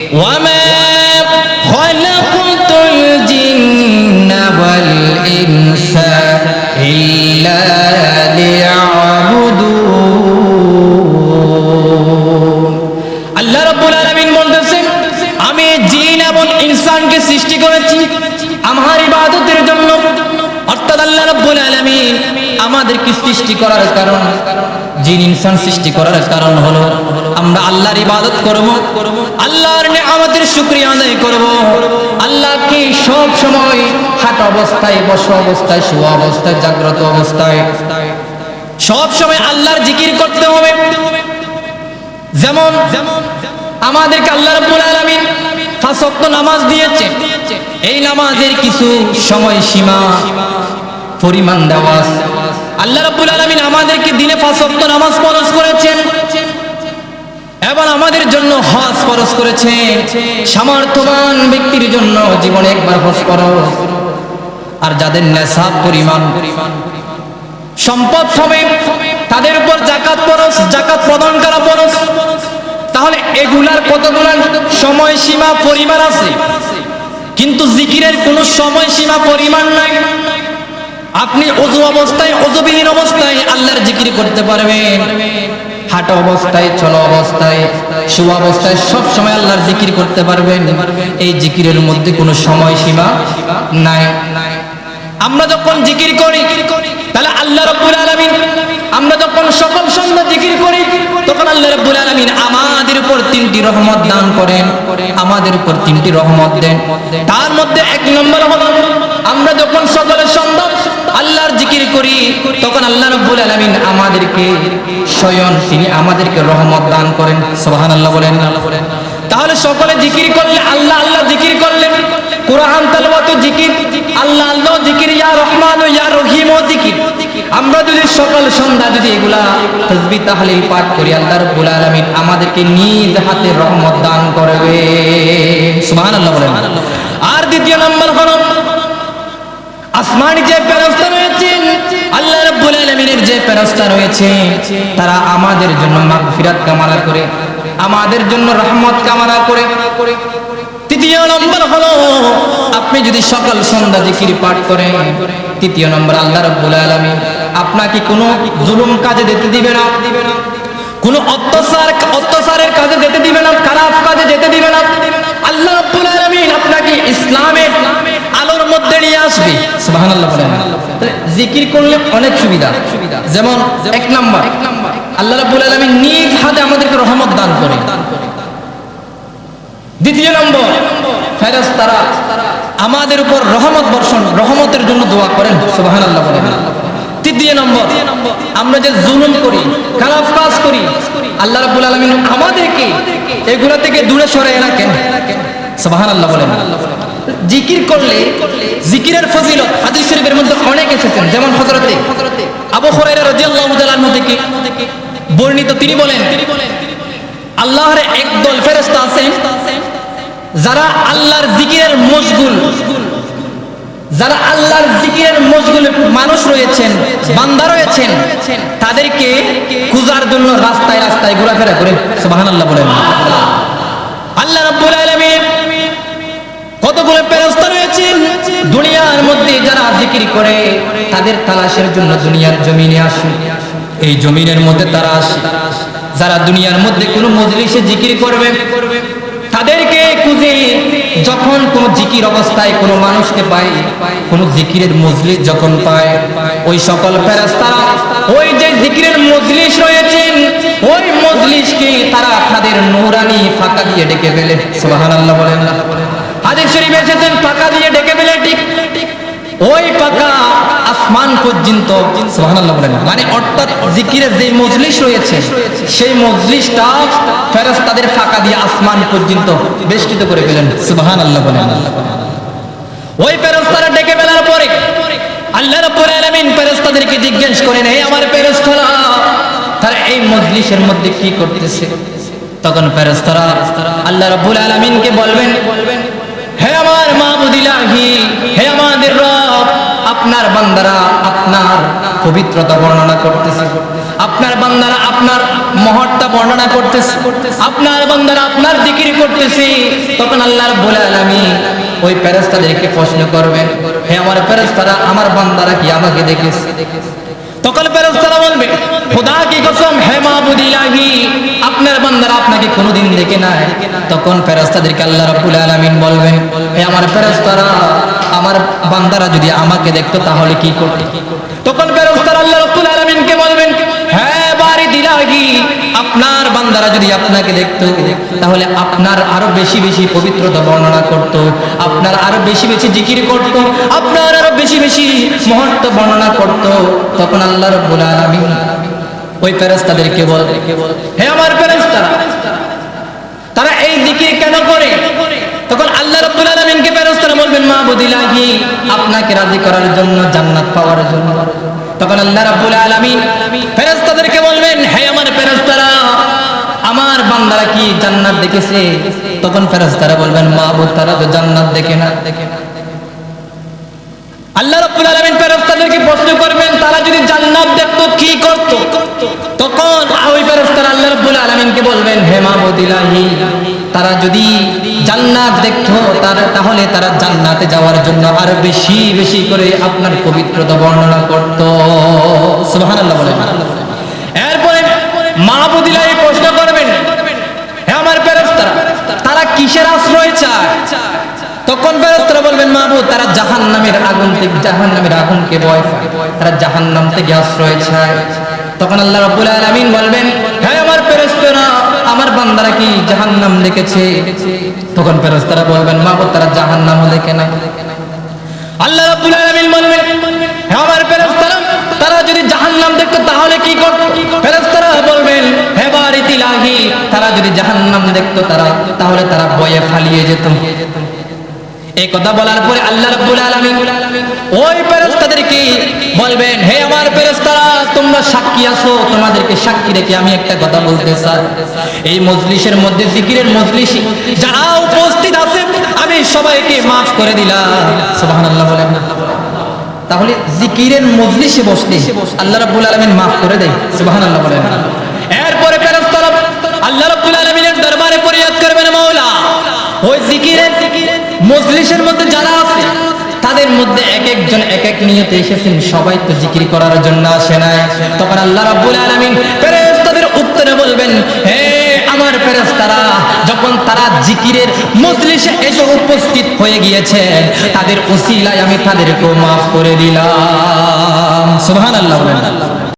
وما خلقت الجن والإنس إلا ليعبدون আল্লাহ রাব্বুল আলামিন বলতেছেন আমি জিন এবং ইনসানকে সৃষ্টি করেছি আমার ইবাদতের জন্য অর্থাৎ আল্লাহ রাব্বুল আলামিন আমাদেরকে সৃষ্টি করার কারণ জিন ইনসান সৃষ্টি করার কারণ হলো আমরা আল্লাহর ইবাদত করব, আল্লাহর আমাদের শুকরিয়া আদায় করব, আল্লাহকে সব সময় হাট অবস্থায়, বস অবস্থায় শোয়া অবস্থায়, জাগ্রত অবস্থায়। সব সময় আল্লাহর জিকির করতে হবে। যেমন যেমন আমাদেরকে আল্লাহ রাব্বুল আলামিন ওয়াক্ত নামাজ দিয়েছে। এই নামাজের কিছু সময় সীমা পরিমাণ দেওয়া আছে। আল্লাহ রাব্বুল আলামিন আমাদেরকে দিনে পাঁচ ওয়াক্ত নামাজ ফরজ করেছেন। এবং আমাদের জন্য হজ ফরজ করেছেন। সামর্থ্যবান ব্যক্তির জন্য জীবনে একবার হজ ফরজ আর যাদের নেশাব পরিমাণ, সম্পদ হবে, তাদের উপর জাকাত ফরজ জাকাত প্রদান করা ফরজ। তাহলে এগুলার কতগুলা সময় সীমা পরিমাণ আছে? কিন্তু জিকিরের কোনো সময় সীমা পরিমাণ নাই। আপনি অজু অবস্থায়, অজুবিহীন অবস্থায় আল্লাহর জিকির করতে পারবেন। হাঁটা অবস্থায়, চলো অবস্থায় শুভ অবস্থায় সব সময় আল্লাহর জিকির করতে পারবেন। এই জিকিরের মধ্যে কোনো সময় সীমা নাই। আমরা যখন জিকির করি, তাহলে আল্লাহ রাব্বুল আলামিন, আমরা যখন সকল সন্ধ্যা জিকির করি, তখন আল্লাহ রাব্বুল আলামিন আমাদের উপর তিনটি রহমত দান করেন, আমাদের উপর তিনটি রহমত দেন। তার মধ্যে এক নম্বর হলো, আমরা যখন সকলের সন্ধ্যা আল্লাহর জিকির করি, তখন আল্লাহ রাব্বুল আলামিন আমাদেরকে স্বয়ং তিনি আমাদেরকে রহমত দান করেন। সোহান সুবহানাল্লাহ বলেন। তাহলে সকলে জিকির করলে আল্লাহ আল্লাহ জিকির করলেন। কোরআন তালাওয়াত জিকির, আল্লাহ আল্লাহ জিকির, ইয়া রহমান ও ইয়া রহিম ও জিকির। আমরা যদি সকাল, সন্ধ্যা যদি এগুলা তাসবিহ তাহলিল পাঠ করি, আল্লাহ রাব্বুল আলামিন আমাদেরকে নিজ হাতে রহমত দান করবে। সুবহানাল্লাহ বলেন। আর দ্বিতীয় নম্বর হলো আসমানি যে ফেরেশতা রয়েছেন আল্লাহ রাব্বুল আলামিনের যে ফেরেশতা রয়েছে, তারা আমাদের জন্য মাগফিরাত কামনা করে, আমাদের জন্য রহমত কামনা করে। তৃতীয় নম্বর হলো, আপনি যদি সকাল সন্ধ্যা জিকির পাঠ করেন, তৃতীয় নম্বর আল্লাহ রাব্বুল আলামিন আপনাকে কোনো জুলুম কাজে যেতে দিবে না, কোনো অত্যাচার, অত্যাচারের কাজে যেতে দিবে না, খারাপ কাজে যেতে দিবে না। আল্লাহ রাব্বুল আলামিন আপনাকে ইসলামের আলোর মধ্যে নিয়ে আসবে। বলেন। জিকির করলে অনেক সুবিধা। যেমন এক নাম্বার। আল্লাহ রাব্বুল আলামিন নিজ হাতে আমাদেরকে রহমত দান করে। দ্বিতীয় নম্বর ফেরেশতারা আমাদের উপর রহমত বর্ষণ রহমতের জন্য দোয়া করেন। সুবহানাল্লাহ বলেন। তৃতীয় নম্বর আমরা যে জুলুম করি খারাপ কাজ করি আল্লাহ রাব্বুল আলামিন আমাদেরকে এগুলো থেকে দূরে সরে রাখেন। সুবহানাল্লাহ বলেন। জিকির করলে, জিকিরের ফজিলত হাদিস শরীফের মধ্যে অনেক এসেছেন যেমন হযরতে আবু হুরায়রা রাদিয়াল্লাহু তাআলা আনহু থেকে বর্ণিত, তিনি বলেন, আল্লাহর একদল ফেরেশতা আছেন যারা আল্লাহর জিকিরের মশগুল, যারা আল্লাহর জিকিরের মশগুল মানুষ রয়েছেন, বান্দা রয়েছেন, তাদেরকে খুঁজার জন্য রাস্তায় রাস্তায় ঘোরাফেরা করে। সুবহানাল্লাহ বলেন আল্লাহ রাব্বুল আলামিন কতগুলো ফেরেশতা রয়েছেন দুনিয়ার মধ্যে যারা জিকির করে তাদের তালাশের জন্য দুনিয়ার জমিনে আসে এই জমিনের মধ্যে তারা আসে। যারা দুনিয়ার মধ্যে কোনো মজলিসে জিকির করবে, তাদেরকে খুঁজে যখন কোন জিকির অবস্থায় কোনো মানুষকে পায়, কোন জিকিরের মজলিস যখন পায়, ওই সকল ফেরেশতারা ওই যে জিকিরের মজলিস রয়েছেন ওই মজলিসকে তারা তাদের নূরানি ফাঁকা দিয়ে ডেকে ফেলে। সুবহানাল্লাহ বলেন হাদিস শরীফে এসেছেন, ফাঁকা দিয়ে ডেকে ফেলে, ঠিক ওই পাকা আসমান পর্যন্ত মানে অর্থাৎ জিকিরের যে মজলিস রয়েছে, সেই মজলিসটা ফেরেশতাদের ফাঁকা দিয়ে আসমান পর্যন্ত বেষ্টিত করে ফেলেন, সুবহানাল্লাহ বলেন। ওই ফেরেশতারা ডেকে ফেলার পরে আল্লাহ রাব্বুল আলামিন ফেরেশতাদেরকে জিজ্ঞেস করেন, হে আমার ফেরেশতারা, তারা এই মজলিসের মধ্যে কি করতেছে? তখন ফেরেশতারা আল্লাহ রাব্বুল আলামিনকে বলবেন হে আমার মাহবুদ ইলাহি, হে আমাদের রব, আপনার বান্দারা আপনার পবিত্রতা বর্ণনা করতেছে। আপনার বান্দারা আপনার মহত্তা বর্ণনা করতেছে। আপনার বান্দারা আপনার জিকির করতেছে। তখন আল্লাহ রাব্বুল আলামিন ওই ফেরেশতাদেরকে প্রশ্ন করবেন, হে আমার ফেরেশতারা, আমার বান্দারা কি আমাকে দেখেছে? তখন ফেরেশতারা বলবে, খোদা কি কসম, হে বান্দারা আপনাকে কোনোদিন দেখে নাই, তখন ফেরেশতাদেরকে আল্লাহ রাব্বুল আলামিন বলবেন হে আমার ফেরেশতারা, আমার বান্দারা যদি আমাকে দেখতো তাহলে কি করতে? তখন ফেরেশতারা আল্লাহ রাব্বুল আলামিনকে বলবেন হ্যাঁ বাড়ি দিলাহি আপনার বান্দারা যদি আপনাকে দেখতো, তাহলে আপনার আরও বেশি বেশি পবিত্রতা বর্ণনা করত, আপনার আরও বেশি বেশি জিকির করত, আপনার আরও বেশি বেশি মুহূর্ত বর্ণনা করত। তখন আল্লাহ রাব্বুল আলামিন ওই ফেরেশতাদেরকে বল। হে আমার ফেরেশতারা, তারা এই দিকে কেন করে? তখন আল্লাহ রাব্বুল আলামিনকে ফেরেশতারা বলবেন মাহবুদ ইলাহি, আপনাকে রাজি করার জন্য, জান্নাত পাওয়ার জন্য। তখন আল্লাহ রাব্বুল আলামিন ফেরেশতাদেরকে বলবেন, হে আমার ফেরেশতারা, আমার বান্দারা কি জান্নাত দেখেছে? তখন ফেরেশতারা বলবেন মাহবুদ তারা তো জান্নাত দেখে না দেখে না। আল্লাহ রাব্বুল আলামিন ফেরেশতাদেরকে প্রশ্ন করবেন, তারা যদি জান্নাত দেখতো, কি করত? তখন ওই ফেরেশতারা আল্লাহ রাব্বুল আলামিনকে বলবেন, হে মাহবুদ ইলাহি, তারা যদি জান্নাত দেখতো, তারা, তাহলে তারা জান্নাতে যাওয়ার জন্য আরও বেশি বেশি করে আপনার পবিত্রতা বর্ণনা করত। সুবহানাল্লাহ বলেন। এরপরে মাহবুদ ইলাহি প্রশ্ন করবেন, হে আমার ফেরেশতারা, তারা কিসের আশ্রয় চায়? তখন ফেরেশতারা বলবেন, মাহবুব, তারা জাহান্নামের আগুন থেকে জাহান্নামের আগুনকে ভয় পায়। তারা জাহান্নাম থেকে আশ্রয় চায়। তখন আল্লাহ রাব্বুল আলামিন বলবেন হ্যাঁ আমার ফেরেশতারা, আমার বান্দারা কি জাহান্নাম দেখেছে? তখন ফেরেশতারা বলবেন, মাহবুব, তারা জাহান্নামও দেখে না আল্লাহ রাব্বুল আলামিন বলবেন হ্যাঁ আমার ফেরেশতারা, তারা যদি জাহান্নাম দেখতো, তাহলে কি করত? ফেরেশতারা বলবেন, হে বারিত ইলাহি তারা যদি জাহান্নাম দেখতো, তারা তাহলে তারা ভয়ে ফালিয়ে যেত। এই কথা বলার পরে আল্লাহ রাব্বুল আলামিন ওই ফেরেশতাদেরকে বলবেন, হে আমার ফেরেশতারা, তোমরা সাক্ষী আছো, তোমাদেরকে সাক্ষী রেখে আমি একটা কথা বলতে চাই। এই মজলিসের মধ্যে, জিকিরের মজলিস, যারা উপস্থিত আছে আমি সবাইকে মাফ করে দিলাম। সুবহানাল্লাহ বলেন তাহলে জিকিরের মজলিসে বসলে আল্লাহ রাব্বুল আলামিন মাফ করে দেয়। সুবহানাল্লাহ বলেন এরপরে ফেরেশতারা আল্লাহ রাব্বুল আলামিনের দরবারে ফরিয়াদ করবেন, মাওলা, ওই জিকিরের জিকিরের মজলিসের মধ্যে যারা আছে, তাদের মধ্যে এক একজন এক এক নিয়তে এসেছেন। সবাই তো জিকির করার জন্য আসে না তখন আল্লাহ রাব্বুল আলামিন ফেরেশতাদের উত্তরে বলবেন, হে আমার ফেরেশতারা, যখন তারা জিকিরের মজলিসে এসে উপস্থিত হয়ে গিয়েছে তাদের উসিলায় আমি তাদেরকে মাফ করে দিলাম। সুবহানাল্লাহ